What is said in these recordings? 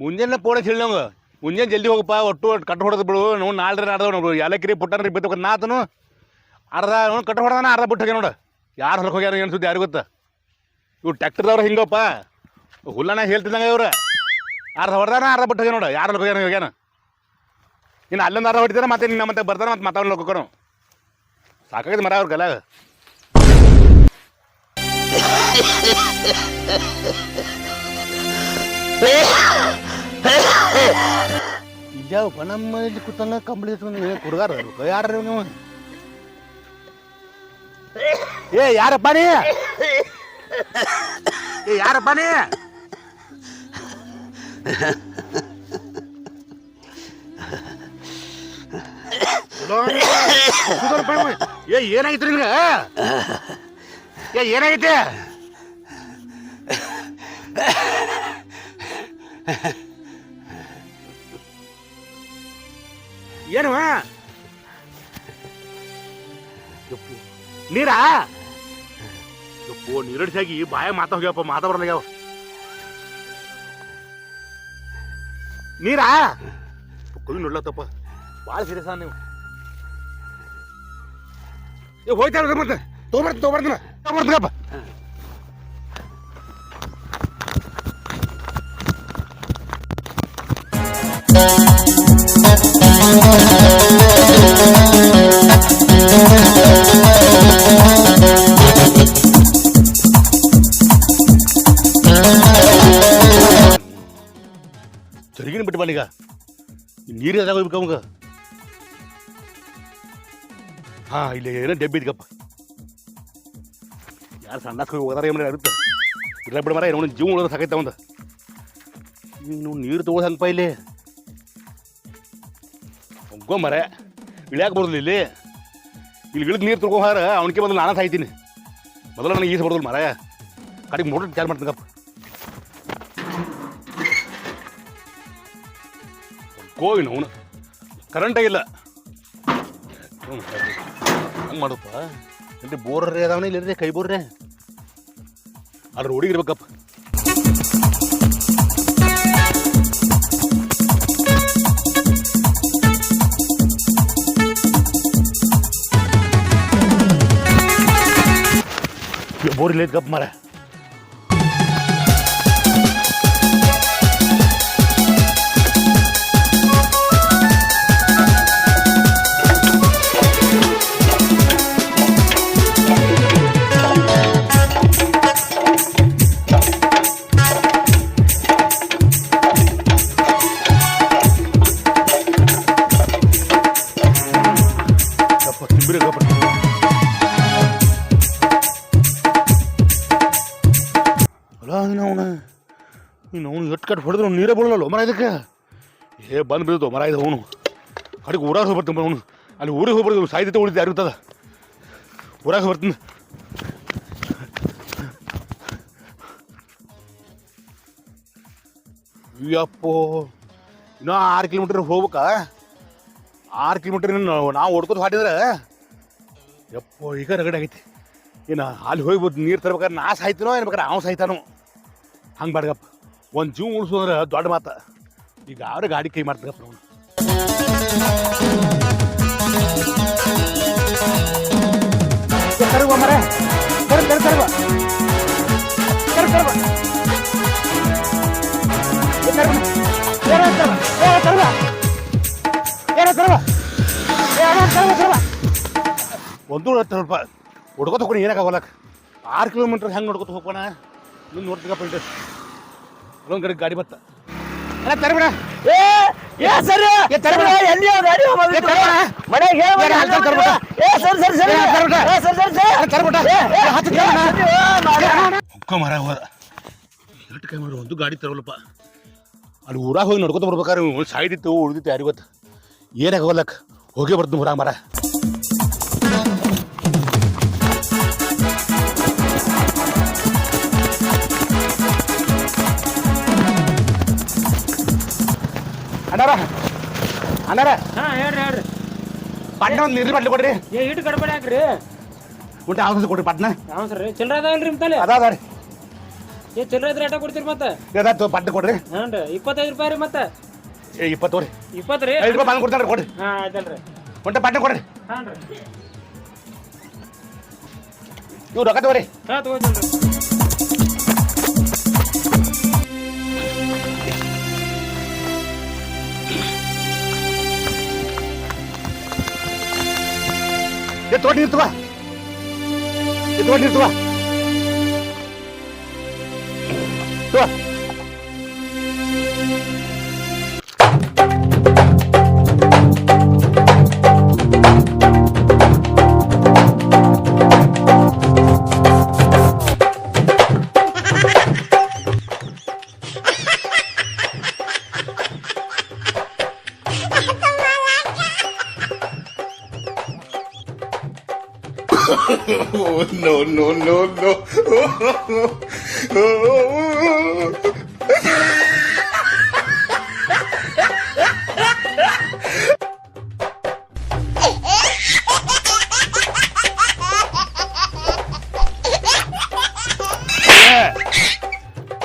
ಮುಂಜಾನೆ ಪೋಡೆ ಹೇಳಿ ಮುಂಜಾನೆ ಜಲ್ದಿ ಹೋಗಪ್ಪ, ಒಟ್ಟು ಕಟ್ಟ ಹೊಡೆದು ಬಿಡು. ನಾವು ನಾಳೆ ನಾಡ್ದವ ನೋಡು. ಏಲಕ್ಕಿರಿ ಪುಟ್ಟನ್ರಿ ಬಿತ್ತಬೇಕು ನಾತನು ಅರ್ಧ ಅವ್ನು ಕಟ್ಟು ಹೊಡೆದಾನ, ಅರ್ಧ ಬಿಟ್ಟು ನೋಡು. ಯಾರು ಹೊಲಕ್ಕೆ ಹೋಗ್ಯಾರ ಏನು ಸುದ್ದಿ ಯಾರು ಗೊತ್ತಾ? ಇವ್ರು ಟ್ಯಾಕ್ಟರ್ದವ್ರು ಹಿಂಗಪ್ಪ. ಹುಲ್ಲಣ್ಣ ಹೇಳ್ತಿದ್ದಂಗ ಇವ್ರು. ಅರ್ಧ ಹೊಡೆದಾನ, ಅರ್ಧ ಬಿಟ್ಟು ನೋಡು. ಯಾರು ಹೊಲಕ್ಕೆ ಹೋಗ್ಯಾನ ಹೋಗ್ಯಾನ? ಇನ್ನು ಅಲ್ಲೊಂದು ಅರ್ಧ ಹೊಡಿತಾರ, ಮತ್ತೆ ನಿನ್ನ ಮತ್ತೆ ಬರ್ತಾನೆ, ಮತ್ತೆ ಮಾತಾಡೋ ಹೋಗೋಣ ಸಾಕಾಗಿದೆ ಮರ ಅವ್ರ ಗಲಾಗ. ಇದ್ಯಾವಪ್ಪ ನಮ್ಮ ಇಲ್ಲಿ ಕೂತಂಗ ಕಂಬಳಿ ಕುಡ್ಗಾರ ಯಾರು ನೀವು ಏ, ಯಾರಪ್ಪ ನೀ? ಏ, ಯಾರಪ್ಪ ನೀ. ಏ, ಏನಾಗಿತ್ತು ನಿನ್ಗೆ? ಏ ಏನಾಗೈತೆ ಏನು ನೀರಾ ಯಪ್ಪು ನೀರಡಿಸಾಗಿ ಬಾಯ ಮಾತಾ ಹೋಗ್ಯಪ್ಪ ಮಾತಾ ಬರಲಾಗ್ಯಾವ ನೀರಾ ಕುಯ್ದು ನೋಡ್ಲತ್ತಪ್ಪ ಭಾಳ ಸೀರಿಯಸ್ ನೀವು ಏ ಹೋಯ್ತಾರ ಮತ್ತೆ ತೊಗೊಬರ್ತೀನಿ ತೊಗೊಬರ್ತೀನಿ ತೊಗೊಬರ್ತೀನಪ್ಪ ಸರಿಗಿನ ಬಿಟ್ಟು ಬನ್ನೀಗ ನೀರು ಎದಾಗ ಹೋಗ್ಬೇಕು ಅವಂಗ? ಹಾ, ಇಲ್ಲಿ ಏನೋ ಡೆಬ್ಬಿ ಇದ್ಕಪ್ಪ ಯಾರು ಸಣ್ಣ ಹೋಗಿ ಹೋದಾರ ಇರುತ್ತೆ ಇಲ್ಲ ಬಿಡ ಮರ ಏನೋ ಜೀವ ಉಳಿದ್ರೆ ಸಾಕೈತೆ ಅವಂದ. ನೀನು ನೀರು ತಗೋದು ಹಂಗಪ್ಪ ಇಲ್ಲಿ. ಮರ ಇಳ್ಯಾಕೆ ಬರೋದಿಲ್ಲ ಇಲ್ಲಿ. ಇಲ್ಲಿ ಇಳಿದು ನೀರು ತಗೋ ಹಾರ ಅವನಿಗೆ ಮೊದಲು ನಾನು ಸಾಯ್ತೀನಿ. ಮೊದಲು ನನಗೆ ಈಜು ಬರೋದಿಲ್ಲ ಮರ. ಕಡೆಗೆ ಮೋಟರ್ ಚಾರ್ಜ್ ಮಾಡ್ತೀನಪ್ಪ ಕೋವಿನ ಅವನು. ಕರೆಂಟೇ ಇಲ್ಲ. ಹಂಗೆ ಮಾಡಪ್ಪ ಇಲ್ಲಿ ಬೋರ್ರೆ ಅದಾವನೇ ಇಲ್ಲ ಕೈ ಬೋರ್ರೆ? ಅದ್ರ ಹುಡುಗಿ ಇರ್ಬೇಕಪ್ಪ ಬೋರ್ ಇಲ್ಲ ಗಪ್ ಮಾರ ಅಲ್ಲ, ನೀನು ಅವನ? ನೀನು ಅವನು ಎಟ್ಟು ಕಟ್ ಹೊಡೆದ್ರು ನೀರೇ ಬೀಳಲ್ಲ ಮರ ಇದಕ್ಕೆ? ಏ, ಬಂದು ಬಿದ್ದು ಮರ ಇದು ಅವನು. ಅಡಿಗೆ ಊರಾಗ ಹೋಗ್ಬರ್ತೀನಿ ಅವನು. ಅಲ್ಲಿ ಊರಿಗೆ ಹೋಗ್ಬಾರ್ದು ಸಾಯ್ತೈತೆ ಉಳಿದ ಯಾರಿರ್ತದ ಊರಾಗ ಬರ್ತೀನಿ. ಅಯ್ಯಪ್ಪೋ, ಇನ್ನೂ ಆರು ಕಿಲೋಮೀಟ್ರ್ ಹೋಗ್ಬೇಕಾ? ಆರು ಕಿಲೋಮೀಟ್ರ್ ನಾವು ಹೊಡ್ಕೋದು ಹಾಟಿದ್ರೆ? ಯಪ್ಪೋ, ಈಗ ರಗಡೆ ಆಗೈತಿ. ಏನು, ಅಲ್ಲಿ ಹೋಗ್ಬೋದು ನೀರು ತರ್ಬೇಕಾದ್ರೆ ನಾ ಸಾಯ್ತೀನೋ ಏನ್ಬೇಕಾರೆ ಅವ್ನು ಸಾಯ್ತಾನೋ? ಹಂಗೆ ಬಾಡ್ಗಪ್ಪ ಒಂದು ಜೀವ ಉಳಿಸೋದ್ರೆ ದೊಡ್ಡ ಮಾತು. ಈಗ ಯಾರು ಗಾಡಿ ಕೈ ಮಾಡ್ತಾರಪ್ಪ ನಾವು ಮರ ಕರು ಕರು ಕರು ಕರುವ ಒಂದು ಹುಡ್ಕೋತ ಹೋಗಿ ಏನಕ್ಕೆ ಹೋಗ್ಲಕ್ಕ ಆರು ಕಿಲೋಮೀಟ್ರ್ ಹೆಂಗೆ ನೋಡ್ಕೋತ ಹೋಗೋಣ ಇನ್ನು ನೋಡ್ತೀಗಪ್ಪ ಇಟ್ಟು ಅಲ್ಲೊಂದು ಕಡೆ ಗಾಡಿ ಬತ್ತ. ಅಲ್ಲ ತರಬೇಡ. ಏ ಏ ಸರ್ ಏ, ತರಬೇಡ. ಎಲ್ಲಿ ಗಾಡಿ ಹೋಗೋದು? ಮನೆಗೆ ಹೇಳು, ಏ, ಅಲ್ಲಿ ತರ್ಬೇಡ. ಏ ಸರ್ ಸರ್ ಸರ್ ಏ, ಏ, ಸರ್ ಸರ್ ಸರ್. ತರಬೇಡ. ಏ, ಏ, ಹತ್ತು ಏ, ಸರ್, ಏ, ಮಾಡ. ಹೊಕ್ಕ ಮರ ಹೋದ. ಎರಡು ಕೈ ಮಾಡಿ ಒಂದು ಗಾಡಿ ತರವಲ್ಲಪ್ಪ ಅಲ್ಲಿ ಊರಾಗ ಹೋಗಿ ನೋಡ್ಕೊತ ಬರ್ಬೇಕಾದ್ರೆ ಸಾಯ್ದಿತ್ತು ಉಳಿದಿತ್ತು ಯಾರಿಗೊತ್ತ ಏನಾಗ ಹೋಗ್ಲಕ್ಕ ಹೋಗೇ ಬರ್ತು ಊರಾಗ ಮರ. ಅಣ್ಣಾರ ಅಣ್ಣಾರ ಹಾ ಹೇಳ್ರಿ ಹೇಳ್ರಿ. ಪಟ್ನ ಒಂದು ನೀರು ಬಟ್ಲಿ ಕೊಡ್ರಿ. ಏ ಇಟ್ಟು ಗಡ್ಬಡಿ ಹಾಕ್ರಿ. ಊಟ ಯಾವ ಕೊಡ್ರಿ ಪಟ್ನ. ಯಾವ ಸರ್ ಚಿಲ್ಲರ ಅದಾವಲ್ರಿ ನಿಮ್ ತಲೆ? ಅದ ಅದ ರೀ ಏ ಚಿಲ್ಲರೆ ಇದ್ರೆ ಆಟ ಕೊಡ್ತೀರಿ ಮತ್ತೆ? ಯಾವ್ದಾಯ್ತು ಪಟ್ಟ ಕೊಡ್ರಿ. ಹಾಂ ರೀ. ಇಪ್ಪತ್ತೈದು ರೂಪಾಯಿ ರೀ ಮತ್ತೆ? ಏ ಇಪ್ಪತ್ತು ರೀ ಇಪ್ಪತ್ತು ರೀ? ಐದು ರೂಪಾಯಿ ಬಂದು ಕೊಡ್ತಾರೆ ಕೊಡ್ರಿ. ಹಾಂ ಆಯ್ತಲ್ರಿ. ಹೊಂಟೆ ಪಟ್ನ ಕೊಡ್ರಿ. ಹಾಂ ರೀ. ಇವ್ರು ರೊಕ್ಕ ತಗೋರಿ. ಹಾಂ ತಗೋತೀನಿ. ಏ ತಗೊಂಡು ನೀರು ತಗೋ ಏ no, no, no, no.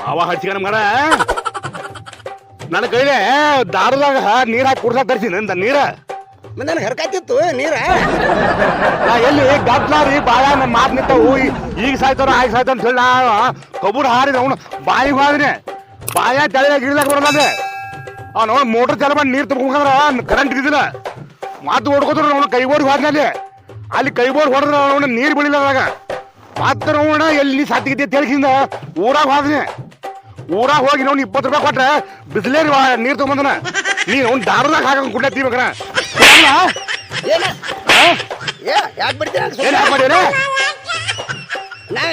ಅವ ಹಚ್ಚಿಕ ಮಗ ನನ್ನ ಕೈಲೇ ದಾರದಾಗ ನೀರ್ ಹಾಕಿ ಕುಡ್ಸಾಕ್ ತರ್ಸಿ ನಂದ ನೀರ ನನಗೆ ಹರ್ಕಾತಿತ್ತು ನೀರ? ನಾ ಎಲ್ಲಿ ಗದ್ಲಾರಿ ಬಾಯ ನಮ್ಮ ಮಾತು ನಿಂತವು ಈಗ ಸಾಯ್ತಾರ, ಆಗ ಸಾಯ್ತ ಅಂತ ಹೇಳಿ ನಾ ಕಬ್ಬುರ್ ಹಾರಿದ, ಅವನು ಬಾಯಿಗೆ ಹೋದ್ರೆ ಬಾಯ ತೆಳಗ ಗಿಡದಾಗ ಬರಲ್ಲ ಅದೇ. ಅವ್ನು ಮೋಟರ್ ಚಾಲು ಮಾಡಿ ನೀರು ತುಂಬ್ಕೊಂಡ್ರ ಕರೆಂಟ್ ಇದ್ದಿಲ್ಲ ಮಾತು ಓಡ್ಕೋದ್ರ ಅವನು ಕೈ ಬೋರ್ಡ್ ಹೋದ್ಮೇಲೆ ಅಲ್ಲಿ ಕೈ ಬೋರ್ಡ್ ಹೊಡೆದ್ರ ಅವನ ನೀರು ಬೀಳಿಲ್ಲ ಅದಾಗ ಮಾತ್ರ ಅವನ ಎಲ್ಲಿ ಸಾತಿಗಿದ್ದೆ ತಿಳಿಸಿಂದ ಊರಾಗ ಹೋದ್ನೆ. ಊರಾಗ ಹೋಗಿ ನೋಡಿ ಇಪ್ಪತ್ತು ರೂಪಾಯಿ ಕೊಟ್ರೆ ಬಿಸಿಲೇರಿ ನೀರು ತೊಗೊಂಬಂದನ. ನೀನು ಅವ್ನು ದಾರದಾಗ ಹಾಕಂಗ್ ಕುಡ್ಲ ತೀಬೇಕನ ಏನ? ಏ ಯಾಕೆ ಬಿಡ್ತೀರ? ಏನ್ ಹಾಕ್ ಮಾಡ್ಯಾರ ನಾ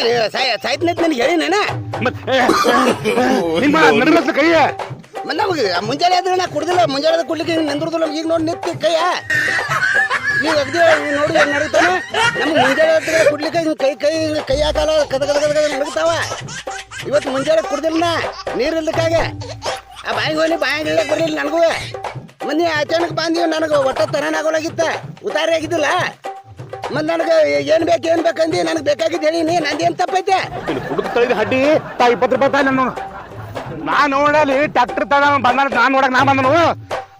ಸಾಯ್ತು ನನಗೆ ಹೇಳಿ ನಾನ ಮತ್ತೆ ನಿಮ್ಮ ಕೈಯ? ಮತ್ತೆ ನಮಗೆ ಮುಂಜಾನೆ ಆದ್ರೆ ನಾ ಕುಡ್ದಿಲ್ಲ ಮುಂಜಾನೆ ಆದ್ರೆ ಕುಡ್ಲಿಕ್ಕೆ ಹಿಂಗೆ ನಿಂದ್ರದಿಲ್ಲ ಈಗ ನೋಡಿ ನಿಂತು ಕೈಯ. ಈಗ ಅಗ್ದಿ ನೋಡಿ ಹೆಂಗೆ ನಡೀತಾನೆ? ನಮ್ಗೆ ಮುಂಜಾನೆ ಆದ್ರೆ ಕುಡ್ಲಿಕ್ಕೆ ಹಿಂಗೆ ಕೈ ಕೈ ಕೈ ಹಾಕಲ್ಲ ಕದ ಕದ ಕದ ಕದ ನಡೀತಾವ? ಇವತ್ತು ಮುಂಜಾನೆ ಕುಡ್ದಿಲ್ಲ ನಾ ನೀರು ಇಲ್ದಕ್ಕಾಗೆ. ಆ ಬಾಯಿಗೆ ಹೋಗಿ ಬಾಯಿಗೆ ಇಲ್ಲ ಬರ್ಲಿಲ್ಲ ನನಗೂ. ಮೊನ್ನೆ ಅಚಾನಕ್ ಬಂದೀವಿ ನನಗೆ ಒಟ್ಟ ತರನ ಆಗೋಲಾಗಿತ್ತ. ಉತಾರಿ ಆಗಿದ್ದಿಲ್ಲ? ಮತ್ತೆ ನನಗೆ ಏನು ಬೇಕು ಏನು ಬೇಕಂದು ನನಗೆ ಬೇಕಾಗಿದ್ದು ಹೇಳಿ ನೀ ನಂದೇನು ತಪ್ಪೈತೆ? ಹುಡುಗ ತಳಿದ ಹಡ್ಡಿ ತಾ ಇಪ್ಪತ್ತು ರೂಪಾಯಿ ತಾಯಿ ನಾನು ನಾ ನೋಡಲಿ ಟ್ಯಾಕ್ಟರ್ ತಗ ಬಂದ ನಾನು ನೋಡಕ್ ನಾ ಬಂದನು.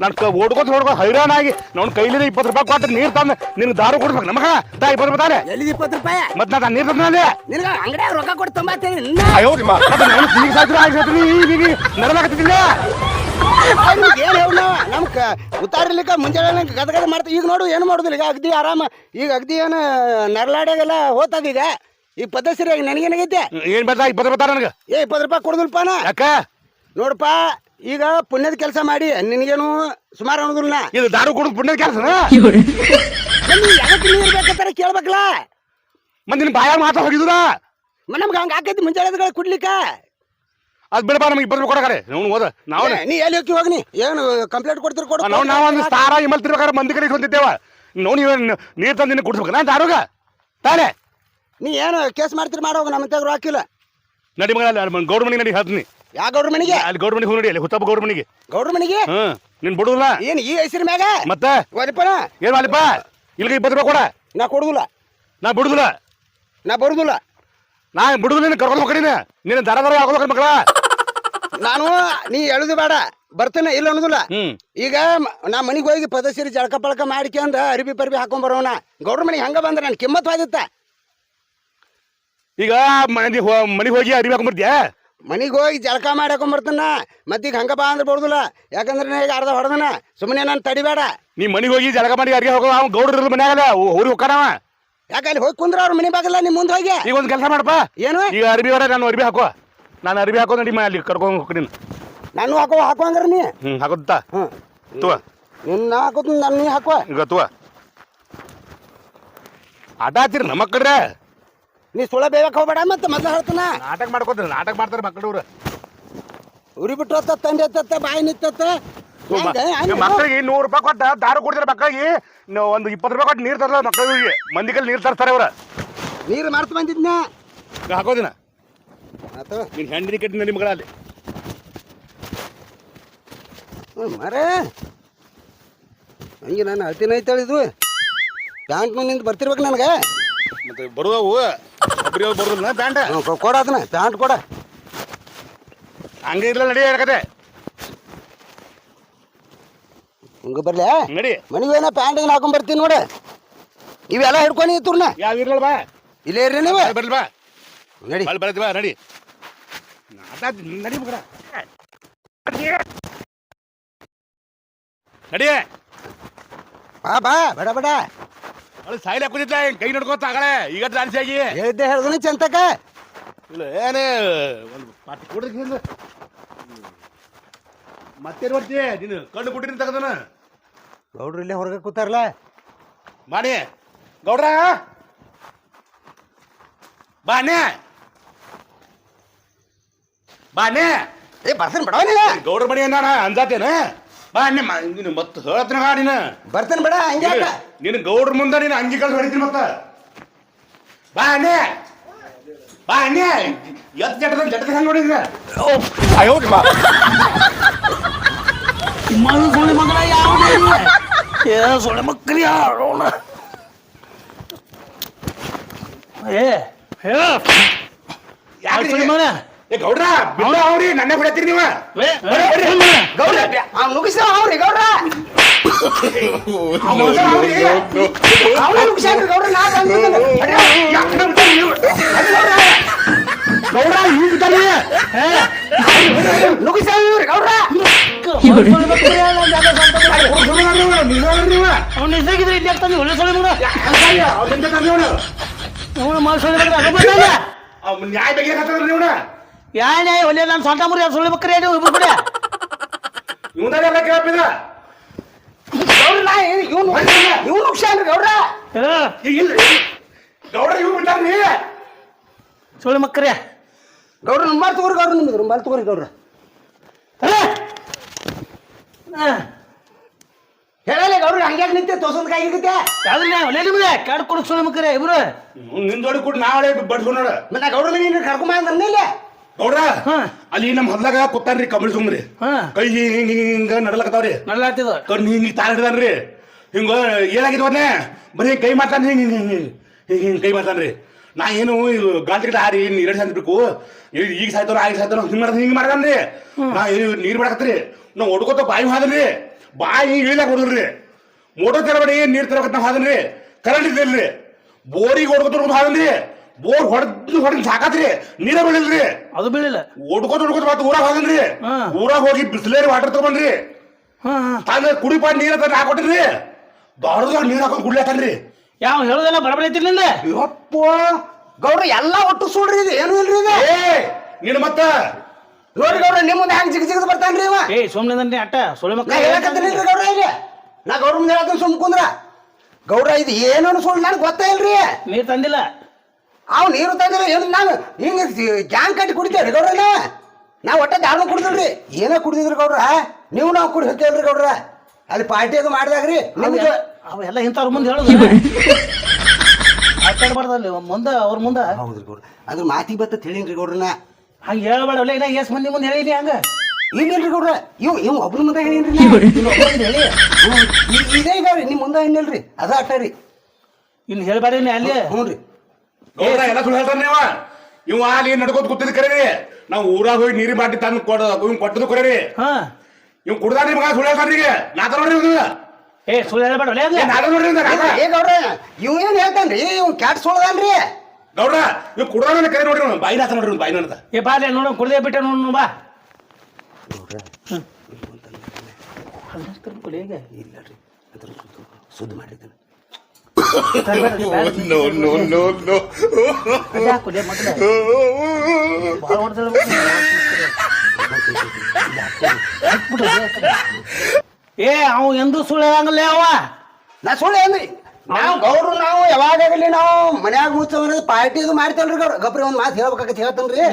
ನಾನು ಓಡ್ಕೋತ ಓಡ್ಕೋ ಹೈರಾಣಾಗಿ ನೋಡ್ ಕೈಲಿದ ಇಪ್ಪತ್ತು ರೂಪಾಯಿ ಕೊಟ್ಟು ನೀರು ತಂದು ನಿನ್ ದಾರು ಕೊಡ್ಬೇಕು ನಮಗ? ತಾ ಇಪ್ಪತ್ತು ರೂಪಾಯಿ ತಾನೆ? ಎಲ್ಲಿದ್ ಇಪ್ಪತ್ತು ರೂಪಾಯಿ? ಮತ್ತೆ ನಾ ನೀರು ತಂದೆ ನಿನಗೆ ಅಂಗಡಿಯಾಗ ರೊಕ್ಕ ಕೊಟ್ಟು ನೀ ನೀ ಈಗ ಸಾಯ್ತು ಅವ್ನಿಗೆ ಏನು ಹೇಳು ನಮ್ ಉತ್ತಾರಿಲಿಕ್ಕ ಮುಂಜಾನೆ ಗದ ಗದ ಮಾಡ್ತೀವಿ ಈಗ ನೋಡು ಏನು ಮಾಡೋದಿಲ್ಲ. ಈಗ ಅಗ್ದಿ ಆರಾಮ. ಈಗ ಅಗ್ದಿ ಏನು ನರಳಾಡ್ಯಾಗೆಲ್ಲ ಹೋತದ ಈಗ. ಈ ಪದ್ಧತಿ ಸರಿಯಾಗಿ ನನಗೇನಾಗೈತೆ ಏನ್ ಬರ್ತಾ ಇಪ್ಪತ್ತು ರೂಪಾಯಿ ನನಗೆ? ಏ ಇಪ್ಪತ್ತು ರೂಪಾಯಿ ಕೊಡುದಿಲ್ಲಪ್ಪ ನಾ ಯಾಕ? ನೋಡಪ್ಪ ಈಗ ಪುಣ್ಯದ ಕೆಲಸ ಮಾಡಿ ನಿನಗೇನು ಸುಮಾರು ಅನ್ನೋದಿಲ್ಲ ಇದು ದಾರು ಕುಡಿದು ಪುಣ್ಯದ ಕೆಲಸ ನೀರು ಬೇಕಂತಾರ ಕೇಳ್ಬೇಕಲ್ಲ? ಮತ್ತೆ ನಿನ್ ಬಾಯಾಗ ಮಾತಾ ಹೋಗಿದ್ರ ನಮ್ಗೆ ಹಂಗ ಹಾಕೈತಿ ಮುಂಜಾನೆ ಕುಡ್ಲಿಕ್ಕ. ಅದ್ ಬಿಡಪ್ಪ ನಮ್ಗೆ ಇಬ್ಬರು ಕೊಡಕಾರೆ ಹೋದ ನಾವು ಏ, ನೀ ಎಲ್ಲಿ ಹೋಗಿ ಹೋಗ್ನಿ ಏನು ಕಂಪ್ಲೇಂಟ್ ಕೊಡ್ತೀರಿ ಕೊಡು. ನಾವು ನಾವು ಒಂದು ಸ್ಟಾರ ಇಮಲ್ ತಿರ್ಬೇಕಾದ್ರೆ ಮಂದಿ ಕಡೆ ಹೊಂದಿದ್ದೇವ ನಾವು ನೀವು ನೀರು ತಂದು ನಿನ್ನ ಕುಡಿಸ್ಬೇಕು. ನಾ ದಾರುಗ? ತಾನೇ? ನೀ ಏನು ಕೇಸ್ ಮಾಡ್ತೀರಿ ಮಾಡೋಗ ನಮ್ಮ ತೆಗ್ರು ಹಾಕಿಲ್ಲ. ನಡಿ ಮಗ ಅಲ್ಲಿ ಗೌಡ ಮನೆಗೆ ನಡಿ ಹೇಳ್ತೀನಿ ಯಾವ ಗೌಡ್ರ ಮನೆಗೆ? ಅಲ್ಲಿ ಗೌಡ ಮನೆಗೆ ಹೋಗಿ ನಡಿ ಅಲ್ಲಿ ಹುತ್ತಪ್ಪ ಗೌಡ ಮನೆಗೆ. ಗೌಡ್ರ ಮನೆಗೆ? ಹ್ಮ್ ನಿನ್ ಬಿಡುದಿಲ್ಲ ಏನು ಈ ಹೆಸರು ಮ್ಯಾಗ? ಮತ್ತೆ? ಒಲಿಪನ ಏನ್ ಮಾಲಿಪ್ಪ ಇಲ್ಲಿಗೆ ಇಪ್ಪತ್ತು ರೂಪಾಯಿ ಕೊಡ. ನಾ ಕೊಡುದಿಲ್ಲ. ನಾ ಬಿಡುದಿಲ್ಲ. ನಾ ಬರುದಿಲ್ಲ. ನಾ ಬಿಡುದಿಲ್ಲ ನೀನು ಕರ್ಕೊಂಡು ಹೋಗ್ರಿ ನೀನು ದರ ದರ ಹಾಕೋದು ಮಕ್ಕಳ ನಾನು ನೀ ಹೇಳುದು ಬೇಡ. ಬರ್ತೇನೆ ಇಲ್ಲ ಅನ್ನೋದಿಲ್ಲ. ಹ್ಮ್. ಈಗ ಮ- ನಾ ಮನೆಗೆ ಹೋಗಿ ಪದಸಿರಿ ಜಳಕ ಪಳಕ ಮಾಡ್ಕೊಂಡ ಅರಿಬಿ ಪರಿಬಿ ಹಾಕೊಂಡ್ ಬರೋಣ. ಗೌಡ್ರ ಮನೆಗೆ ಹಂಗ ಬಂದ್ರೆ ನನ್ ಕಿಮ್ಮತ್ ವಾದಿತ್ತ ಈಗ ಮನೆ ಮನೆಗೆ ಹೋಗಿ ಅರಿವಿ ಹಾಕೊಂಡ್ಬರ್ತೀಯ ಮನೆಗೆ ಹೋಗಿ ಜಳಕ ಮಾಡಿ ಹಾಕೊಂಡ್ ಬರ್ತಾನ. ಮತ್ತೀಗ ಹಂಗ ಬಾ ಅಂದ್ರೆ ಬರುದಿಲ್ಲ. ಯಾಕಂದ್ರೆ ನಾ ಈಗ ಅರ್ಧ ಹೊಡೆದನ. ಸುಮ್ಮನೆ ನಾನು ತಡಿಬೇಡ ನೀ ಮನೆಗೆ ಹೋಗಿ ಜಳಕ ಮಾಡಿ ಅರಿಗೆ ಹೋಗೋ ಅವ್ನು ಗೌಡ್ರ ಮನ್ಯಾಗಲ್ಲ ಊರಿಗೆ ಹೋಗ್ಕಾನವ ಯಾಕೆ ಅಲ್ಲಿ ಹೋಗಿ ಕುಂದ್ರ ಅವ್ರ ಮನೆ ಬಾಗಲ್ಲ ನಿಮ್ ಮುಂದೆ ಹೋಗಿ? ಈಗ ಒಂದು ಕೆಲಸ ಮಾಡಪ್ಪ. ಏನು? ಈಗ ಅರಿವಿ ಹೊರ ನಾನು ಅರಿಬಿ ಹಾಕೋ. ನಾನು ಅರಿವಿ ಹಾಕೋ ನಡಿ ಮಾ ಅಲ್ಲಿ ಕರ್ಕೊಂಡು ಹೋಗ್ತೀನಿ ನಾನು. ಹಾಕೋ ಹಾಕೋಂಗ್ರ ನೀ? ಹ್ಮ್ ಹಾಕೋದ ಹ್ಮ್. ತುವ. ನಿನ್ನ ಹಾಕೋದ್ ನಾನು ನೀ ಹಾಕೋ ಈಗ ತುವ. ಆಟ ಹಚ್ಚಿರಿ ನಮ್ಮ ಮಕ್ಕಳ್ರೆ ನೀ ಸುಳ ಬೇಗ ಹೋಗ್ಬೇಡ ಮತ್ತೆ ಮೊದಲು ಹೇಳ್ತಾನ? ನಾಟಕ ಮಾಡ್ಕೋತಾರೆ ನಾಟಕ ಮಾಡ್ತಾರೆ ಮಕ್ಕಳವ್ರು ಉರಿ ಬಿಟ್ಟು ಹೋತ ತಂದೆ ಹತ್ತತ್ತ ಬಾಯಿ ನಿತ್ತತ್ತ ಹೆಂಗ? ಹೆಂಗ? ಮಕ್ಕಳಿಗೆ ನೂರು ರೂಪಾಯಿ ಕೊಟ್ಟ ದಾರು ಕೊಡ್ತಾರೆ ಮಕ್ಕಳಿಗೆ ಒಂದು ಇಪ್ಪತ್ತು ರೂಪಾಯಿ ಕೊಟ್ಟು ನೀರು ತರಲ್ಲ ಮಕ್ಕಳಿಗೆ ಮಂದಿ ಕಲ್ಲಿ ನೀರು ತರ್ತಾರೆ ಅವ್ರ ನೀರು ಮಾಡ್ತು ಬಂದಿದ್ನ? ಹಾಕೋದಿನ? ಆತು. ನೀನು ಹೆಂಡ್ರಿ ಕಟ್ಟಿ ನಡಿ ಮಗಳ ಅಲ್ಲಿ ಮರೆ. ಹಂಗೆ ನಾನು ಅಳ್ತೀನಿ ಐತಳಿದು ಪ್ಯಾಂಟ್ನಿಂದ ಬರ್ತಿರ್ಬೇಕು ನನಗೆ. ಮತ್ತೆ ಬರುವವು ಒಬ್ಬರಿಗೆ ಬರೋದಿಲ್ಲ ಪ್ಯಾಂಟ್ ಕೊಡ ಅದನ್ನ ಪ್ಯಾಂಟ್ ಕೊಡ. ಹಂಗೆ ಇಲ್ಲ ನಡಿ ಹೇಳಕತೆ ಹಿಂಗ ಬರ್ಲಿ? ನಡಿ. ಮನಿವೇನ ಪ್ಯಾಂಟ್ ಹಾಕೊಂಡ್ ಬರ್ತೀನಿ ನೋಡ. ಇವೆಲ್ಲ ಹಿಡ್ಕೊಂಡು ಇತ್ತೂರ್ನ ಯಾವ ಇರ್ಲಲ್ಲ ಬಾ. ಇಲ್ಲೇ ಇರ್ರಿ ನೀವು. ಬರ್ಲಿ ಬಾ. ನಡಿ. ಅಲ್ಲಿ ಬರತ್ತಿ ಬಾ ನಡಿ. ನಡಿ ಮಗನ. ನಡಿ ಬಾ ಬಾ ಬೇಡ ಬೇಡ. ಅಲ್ಲಿ ಸಾಯಿಲೆ ಹಾಕೋದಿಲ್ಲ ಕೈ ನೋಡ್ಕೊತ ಆಗಳೆ? ಈಗ ದಾನ್ಸಿ ಆಗಿ. ಹೇಳಿದ್ದೆ ಹೇಳ್ದನಿ ಚಂತಕ? ಇಲ್ಲ ಏನೇ ಒಂದು ಪಾಟ್ ಕೊಡ್ರಿ ಹಿಂದೆ ಮತ್ತೇನು ಬರ್ತಿ ನೀನು ಕಣ್ಣು ಬಿಟ್ಟಿರಿ ತಗದನ? ಗೌಡ್ರು ಇಲ್ಲೇ ಹೊರಗೆ ಕೂತಾರಲ್ಲ? ಮಾಡಿ ಗೌಡ್ರ? ಬಾನೆ ಬಾನೆ ಏ ಬರ್ತೀನಿ ಬಿಡವ ನೀನು ಗೌಡ್ರ ಮನಿ ಅಣ್ಣ ಅಂಜಾತೇನ? ಬಾ ಅನ್ನೆ ಮ- ನೀನು ಮತ್ತೆ ಹೇಳ್ತೀನಿ ಗಾ ನೀನು. ಬರ್ತೀನಿ ಬಿಡ ಹಂಗೆ ಯಾಕ? ನೀನು ಗೌಡ್ರ ಮುಂದೆ ನೀನು ಅಂಗಿ ಕಳ್ಸಿ ಹೊಡಿತೀನಿ ಮತ್ತ. ಬಾ ಅನ್ನೆ ಬಾ ಅನ್ನೆ ಎತ್ ಜಟದ ಜಟದ ಹಂಗೆ ನೋಡಿದ್ರ? ಅಯ್ಯೋ ಬಾ ಸುಳ್ಳಿ ಮಗನ ಏ ಸುಳ್ಳಿ ಮಕ್ಕಳಿ ಯಾರೋಣ ಏ ಹೇ ಯಾಕ್ರಿ ಏ ಗೌಡ್ರ ಬಿಡ ಅವ್ರಿ ನನ್ನ ಬಿಡತ್ತೀರಿ ನೀವು ಗೌಡ ಅವ್ನು ನುಗ್ಗಿಸ ಅವ್ರಿ ಗೌಡ್ರ Oh. ಅವ್ನ ಗೌಡ್ರ ನಾ ಗೌಡ್ರ ಈಗ ಬಿಟ್ಟಾರಿ ನುಗ್ಗಿಸ್ಯಾವ್ರಿ ಗೌಡ್ರ ಅವ್ನು ನಿಜಾಗಿದ್ರೆ ಇಲ್ಲಿ ಆಗ್ತಾನೆ ಒಳ್ಳೆ ಸೊಳ್ಳೆ ಮಗ ಅವನು ಅದೇ ಬಂದಾನ. ನ್ಯಾಯ ಬಗ್ಗೆ ನೀವು ಯಾನೇ ಒಳ್ಳೆ ನಾನು ಸೊಂಟ ಮುರಿ ಸುಳ್ಳು ಬಕ್ರಿ ಏನು ಇಬ್ರು ಕೂಡ. ಇವನ್ನೆಲ್ಲ ಗೌಡ್ರ ಇವನು ಇವ್ನು ಇವ್ನು ನುಗ್ಗಿಸ್ಯಾನ್ರಿ ಗೌಡ್ರ? ಇಲ್ಲ ಗೌಡ್ರ ಇವ್ ಬಿಟ್ಟಾರ ನೀ? ಸುಳ್ಳು ಮಕ್ಕರಿ ಗೌಡ್ರ ರುಂಬಾಲ್ ತಗೋರಿ ಗೌಡ್ರ ನಿಮ್ದು ರುಂಬಾಲ್ ತಗೋರಿ ಗೌಡ್ರ. ಹೇಳಲ್ಲ ಗೌಡ್ರ ಹಂಗ್ಯಾಗ ನಿಂತೆ ತೋಸಂದ ಕೈ ಇರುತ್ತೆ ಯಾವ್ದ್ರಿ ಒಳ್ಳೆ ನಿಮ್ಗೆ ಕಾಡು ಕೊಡಕ್ ಸೊಳ್ಳೆ ಮಕ್ಕರೇ ಇಬ್ರು. ನಿನ್ ಜೋಡಿ ಕೂಡ ನಾಳೆ ಬಡ್ಸು ನೋಡ ಮತ್ತೆ ಗೌಡ್ರ ಮನೆ ಕರ್ಕೊಂಬ ಅಂದ್ರಲ್ಲ ಗೌಡ್ರ ಹಾ. ಅಲ್ಲಿ ನಮ್ ಹೊಲ್ದಾಗ ಕೂತಾನ್ರಿ ಕಮಲ್ ಸುಮ್ರಿ ಹಾ ಕೈ ಹಿಂಗ ಹಿಂಗ ನಡಲಕತ್ತಾವ್ರಿ ನಡ್ಲಾತಿದ ಕಣ್ಣು ಹಿಂಗ ಹಿಂಗ್ ತಾಳ ಹಿಡ್ದಾನ್ರಿ ಹಿಂಗ ಏನಾಗಿದ್ ಮೊನ್ನೆ ಬರೀ ಕೈ ಮಾಡ್ತಾನ ಹಿಂಗ ಹಿಂಗ ಹಿಂಗ ಹಿಂಗ ಹಿಂಗ ಕೈ ಮಾಡ್ತಾನ್ರಿ ನಾ ಏನು ಗಾಳಿ ಗಿಡ ಹಾರಿ ನೀರ್ ಸಾಯ್ಬೇಕು ಈಗ ಸಾಯ್ತಾರ ಆಗ ಸಾಯ್ತಾರ ಹಿಂಗ್ ಮಾಡ್ದ ಹಿಂಗ್ ಮಾಡ್ತಾನ್ರಿ ನಾ ಏನು ನೀರ್ ಬಿಡಕತ್ರಿ ನಾ ಹೊಡ್ಕೊತ ಬಾಯಿ ಹಾದನ್ರಿ ಬಾಯಿ ಇಳಿಲಾಕ ಹೊಡ್ರಿ ಮೋಟರ್ ತರಬೇಡಿ ನೀರ್ ತರಕತ್ತ ಹಾದನ್ರಿ ಕರೆಂಟ್ ಇದ್ದಿಲ್ರಿ ಬೋರಿಗೆ ಹೊಡ್ಕೋತ ಹಾದನ್ರಿ ಬೋರ್ ಹೊಡೆದು ಹೊಡೆದ್ ಸಾಕಾತ್ರಿ. ನೀರ ಬೀಳಿಲ್ರಿ. ಅದು ಬೀಳಿಲ್ಲ. ಓಡ್ಕೋತ ಓಡ್ಕೋತ ಮತ್ತೆ ಊರಾಗ ಹೋಗನ್ರಿ ಹಾ. ಊರಾಗ ಹೋಗಿ ಬಿಸ್ಲೇರಿ ವಾಟರ್ ತಗೊಂಡ್ರಿ ಹಾ ಹಾ. ತಂದ್ರೆ ಕುಡಿ ಪಾಟ್ ನೀರ್ ಅಂತ ಹಾಕೊಟ್ರಿ ದೊಡ್ಡದಾಗ ನೀರ್ ಹಾಕೊಂಡ್ ಕುಡ್ಲಾಕನ್ರಿ ಯಾವ ಹೇಳೋದೆಲ್ಲ ಐತಿ ಐತಿರ್ಲಿಲ್ಲ ಯಪ್ಪ. ಗೌಡ್ರ ಎಲ್ಲ ಒಟ್ಟು ಸುಳ್ರಿ ಇದು. ಏನು ಇಲ್ರಿ ಇದು? ಏ ನೀನು ಮತ್ತ? ನೋಡಿ ಗೌಡ್ರ ನಿಮ್ಮ ಮುಂದೆ ಹ್ಯಾಂಗ ಜಿಗ್ ಜಿಗ್ ಬರ್ತಾನ್ರಿ ಇವ? ಏ ಸುಮ್ಮನೆ ಅಟ್ಟ ಸುಳಿ ನಾ ಮಕ್ಕಳು ಹೇಳಕತ್ತೀನಿ ಗೌಡ್ರ ಇಲ್ಲಿ. ನಾ ಗೌಡ್ರ ಮುಂದೆ ಹೇಳ್ತೀನಿ ಸುಮ್ ಕುಂದ್ರ. ಗೌಡ್ರ ಇದು ಏನೋ ಸುಳ್ಳು? ನನಗೆ ಗೊತ್ತೇ ಇಲ್ರಿ. ನೀರ್ ತಂದಿಲ್ಲ. ಅವ್ ನೀರು ತಂದಿಲ್ಲ ಏನು? ನಾನು ಹಿಂಗ ಗ್ಯಾಂಗ್ ಕಟ್ಟಿ ಕುಡಿತೇವ್ರಿ ಗೌಡ್ರ ನಾ ನಾ ಒಟ್ಟ ದಾರು ಕುಡಿದ್ರಿ ಏನೋ ಕುಡಿದಿದ್ರಿ ಗೌಡ್ರ ನೀವು ನಾವು ಕುಡಿ ಹೋಗ್ತೇವ್ರಿ ಗೌಡ್ರ. ಅಲ್ಲಿ ಪಾರ್ಟಿ ಅದು ಮಾಡಿದಾಗ್ರಿ ನಿಮ್ದು ಅವೆಲ್ಲ- ಇಂಥವ್ರ ಮುಂದೆ ಹೇಳೋದು. ಮಾತಾಡ್ಬಾರ್ದಲ್ಲಿ ಮುಂದೆ ಅವ್ರ ಮುಂದೆ. ಹೌದ್ರಿ ಗೌಡ್ರ. ಅದ್ರ ಮಾತಿಗೆ ಬತ್ತ ತಿಳಿನ್ರಿ ಗೌಡ್ರನ ಹಂಗೆ ಹೇಳಬೇಡ ಇಲ್ಲ ಎಸ್ ಮಂದಿ ಮುಂದೆ ಹೇಳಿನಿ ಹಂಗ. ಇಲ್ರಿ ಗೌಡ್ರ. ಇವ್ ಇವ್ ಒಬ್ರ ಮುಂದೆ ಹೇಳಿನ್ರಿ ಹೇಳಿ. ಇದೇ ಇದಾವ್ರಿ ನಿಮ್ ಮುಂದೆ ಏನಿಲ್ರಿ ಅದ ಅಟ್ಟ ರೀ. ಇನ್ನು ಹೇಳ್ಬೇಡಿ ಅಲ್ಲಿ. ಹ್ಞೂ ರೀ ಗೌಡ ಎಲ್ಲ ಸುಳ್ಳು ಹೇಳ್ತಾನೆ ನೀವ? ಇವ ಅಲ್ಲಿ ನಡ್ಕೋತ ಕೂತಿದ್ ಕರೀರಿ. ನಾವ್ ಊರಾಗ ಹೋಗಿ ನೀರಿ ಬಾಟಿ ತಂದು ಕೊಡ ಇವ್ ಕೊಟ್ಟದು ಕರೀರಿ. ಹಾ. ಇವ್ ಕುಡ್ದಾನ ನಿಮ್ಗ ಸುಳ್ಳು ಹೇಳ್ತಾನ ಈಗ. ನಾತ ನೋಡ್ರಿ ಇವ್ನ. ಏ ಸುಳ್ಳು ಹೇಳ್ಬೇಡ ಒಳ್ಳೆ ಏ, ನಾತ ನೋಡ್ರಿ ಇವ್ನ, ನಾತ. ಏ ಗೌಡ್ರ ಇವ್ ಏನ್ ಹೇಳ್ತಾನ್ರಿ? ಇವ್ ಕ್ಯಾಟ್ ಸುಳ್ದನ್ರಿ ಗೌಡ್ರ ಇವ್ ಕುಡ್ದಾನ ಕರೆ ನೋಡ್ರಿ ಇವ್ನ. ಬಾಯಿ ನಾತ ನೋಡ್ರಿ ಇವ್ನ, ಬಾಯಿ ನಾತ. ಏ ಬಾ ನೋಡ ಕುಡ್ದೇ ಬಿಟ್ಟೆ ನೋಡು ಬಾ. ಇಲ್ಲರಿ ಅದ್ರ ಸುದ್ದಿ ಸುದ್ದಿ ಮಾಡಿದ್ದಾನೆ no, no, no, no. ಏ ಅವ ಎಂದು ಸುಳ್ಳು ಹೇಳಂಗಿಲ್ಲ ಅವ? ನಾ ಸುಳ್ಳು ಏನ್ರಿ ನಾವು ಗೌಡ್ರು ನಾವು ಯಾವಾಗಲಿ ನಾವು ಮನ್ಯಾಗ ಮುಚ್ಚ ಪಾರ್ಟಿ ಇದು ಮಾಡ್ತೇವ್ರಿ ಗೌಡ್ರ. ಗಪ್ರಿ ಒಂದ್ ಮಾತು ಹೇಳ್ಬೇಕಾಗತ್ತೆ ಹೇಳ್ತೇನ್ರಿ.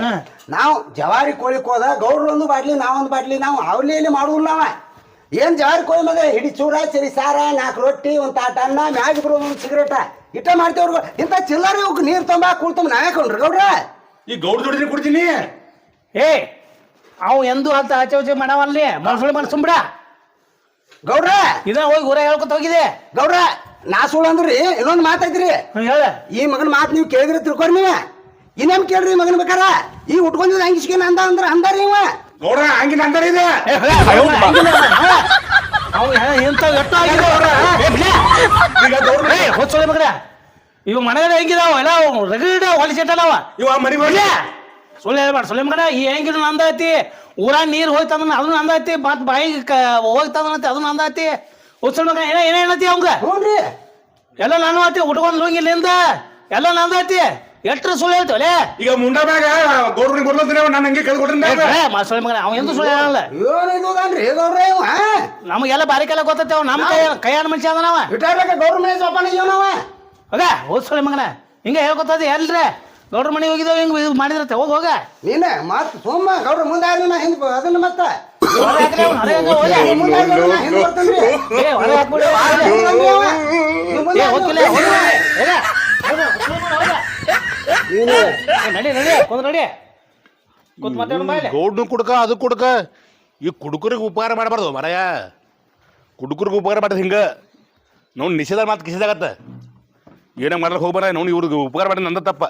ನಾವು ಜವಾರಿ ಕೋಳಿ ಕೋದ ಗೌಡ್ರು ಒಂದು ಬಾಟ್ಲಿ ನಾವೊಂದು ಬಾಟ್ಲಿ ನಾವು ಅವಲಿ ಇಲ್ಲಿ ಮಾಡುದಿಲ್ಲ ನಾವ ಏನ್ ಜಾರಿ ಕೋಯ್ ಮಗ? ಹಿಡಿ ಚೂರ ಸರಿ ಸಾರ ನಾಲ್ಕು ರೊಟ್ಟಿ ಒಂದ್ ತಾಟ ಅನ್ನ ಮ್ಯಾಗ ಇಬ್ರು ಒಂದು ಸಿಗರೇಟ ಇಟ್ಟ ಮಾಡ್ತೇವ್ರ ಇಂಥ ಚಿಲ್ಲರಿ ನೀರು ತುಂಬ ಕೂಳ್ ನಾ ನಾವೇ ಕೊಂಡ್ರಿ ಗೌಡ್ರ? ಈ ಗೌಡ ದುಡಿದ್ರೆ ಕುಡ್ತೀನಿ? ಏ ಅವ್ ಎಂದು ಅಂತ ಆಚೆ ಆಚೆ ಮಾಡವಲ್ಲಿ? ಮನ್ಸುಳಿ ಮನ್ಸುಂಬಿಡ ಗೌಡ್ರ? ಇದ ಹೋಗಿ ಊರ ಹೇಳ್ಕೊತ ಹೋಗಿದೆ ಗೌಡ್ರ ನಾ ಸುಳ್ಳು ಅಂದ್ರಿ? ಇನ್ನೊಂದು ಮಾತೈತ್ರಿ ಹ್ಮ್, ಹೇಳ. ಈ ಮಗನ ಮಾತು ನೀವು ಕೇಳಿದ್ರೆ ತಿಳ್ಕೊರಿ ನೀವ. ಇನ್ನೇನ್ ಕೇಳ್ರಿ ಈ ಮಗನ ಬೇಕಾರ? ಈ ಉಟ್ಕೊಂಡಿದ್ ಹಂಗಿಸ್ಕೇನ ಅಂದ ಅಂದ್ರ ಅಂದಾರಿ ಇವ. ನೋಡ್ರ ಹಂಗಿನ ಅಂತಾರೆ ಇದೆ. ಇವ್ ಮನೆಗಡೆ ಹೆಂಗಿದಾವ? ಎಲ್ಲ ರಗಡ ಹೊಲಿಸಿಟ್ಟಲ್ಲವ ಇವ ಮರಿ ಸುಳ್ಳು ಹೇಳ್ಬೇಡ ಸುಳ್ಳು ಮಗನ ಈ ಹೆಂಗಿನ ನಂದೈತಿ ಊರಾಗ ನೀರು ಹೋಯ್ತಂದ್ರ ಅದನ್ನ ನಂದೈತಿ ಮತ್ ಬಾಯಿಗೆ ಕ ಹೋಗ್ತದಂತೆ ಅದನ್ನ ನಂದೈತಿ ಹುಚ್ಚಳ ಮಗನ ಏನ ಏನ ಹೇಳತಿ ಅವಂಗ? ಎಲ್ಲ ನಾನು ಆತಿ ಉಟ್ಕೊಂಡ್ ಲುಂಗಿಲಿಂದ ಎಲ್ಲ ನಂದೈತಿ ಎಟ್ರ ಸುಳ್ಳು ಹೇಳ್ತೇವಲೆ ಈಗ ಮುಂಡ ಮ್ಯಾಗ ಗೌಡ್ರಿಗೆ ಬರ್ಲತ್ತೀನಿ ನಾನು ಹಂಗೆ ಕಳ್ದು ಕೊಟ್ಟಿನ ಸುಳ್ಳು ಮಗನ ಅವ ಎಂದು ಸುಳ್ಳು ಹೇಳಲ್ಲ. ಏನು ಇದುದನ್ರಿ ಗೌಡ್ರ ಇವ ನಮಗೆಲ್ಲ ಬಾರಿಕೆಲ್ಲ ಗೊತ್ತೈತೆ ಅವ ನಮ್ಮ ಕೈ ಕೈಯಾನ ಮನುಷ್ಯ ಅದನವ ಬಿಟ್ಟಾಗ ಗೌಡ್ರ ಮನೆ ಜೋಪಾನ ಇವನವ ಹೋಗ ಹೋದ್ ಸುಳ್ಳು ಮಗನ. ಹಿಂಗೆ ಹೇಳ್ಕೊತದ ಎಲ್ರೆ. ಗೌಡ್ರ ಮನೆಗೆ ಹೋಗಿದ್ದಾವ ಹಿಂಗೆ ಇದು ಮಾಡಿದ್ರತೆ ಹೋಗ ಹೋಗ. ನೀನ ಮತ್ ಸುಮ್ಮ ಗೌಡ್ರ ಮುಂದೆ ಆದ್ರೆ ನಾ ಹಿಂದ್ ಅದನ್ನ ಮತ್ತ. ಹೊರಗೆ ಹಾಕ್ರಿ ಅವ್ನ, ಹೊರಗೆ ಹಾಕ್ರಿ, ಹೋಗ್ಲಿ. ಅವ್ರ ಮುಂದೆ ಆದ್ರೆ ನಾ ಹಿಂದ್ ಬರ್ತೇನ್ರಿ. ಏ ಹೊರಗೆ ಹಾಕ್ಬಿಡಿ ಆದ್ರೆ ಹಿಂದ್ ಬಂದಿ ಅವ. ನೀವ್ ಮುಂದೆ ಏ ಆದ್ರೆ ಹೋಗಿಲ್ಲ ಹೋಗ ಹೋಗ ನೀನು ಗೌಡ್ನು ಕುಡ್ಕ, ಅದು ಕುಡ್ಕ. ಈ ಕುಡುಕರಿಗೆ ಉಪಕಾರ ಮಾಡಬಾರ್ದು, ಮರಯ. ಕುಡುಕರಿಗೆ ಉಪಕಾರ ಮಾಡಿದ್ರೆ ಹಿಂಗ. ನೋಡ್ ನಿಷೇಧ ಮಾತು ಕಿಸಿದಾಗತ್ತ. ಏನೇ ಮಾಡ್ಲಿಕ್ಕೆ ಹೋಗ್ಬಾರ ನೋಡಿ ಇವ್ರಿಗೆ ಉಪಕಾರ ಮಾಡಿ ನಂದ ತಪ್ಪ.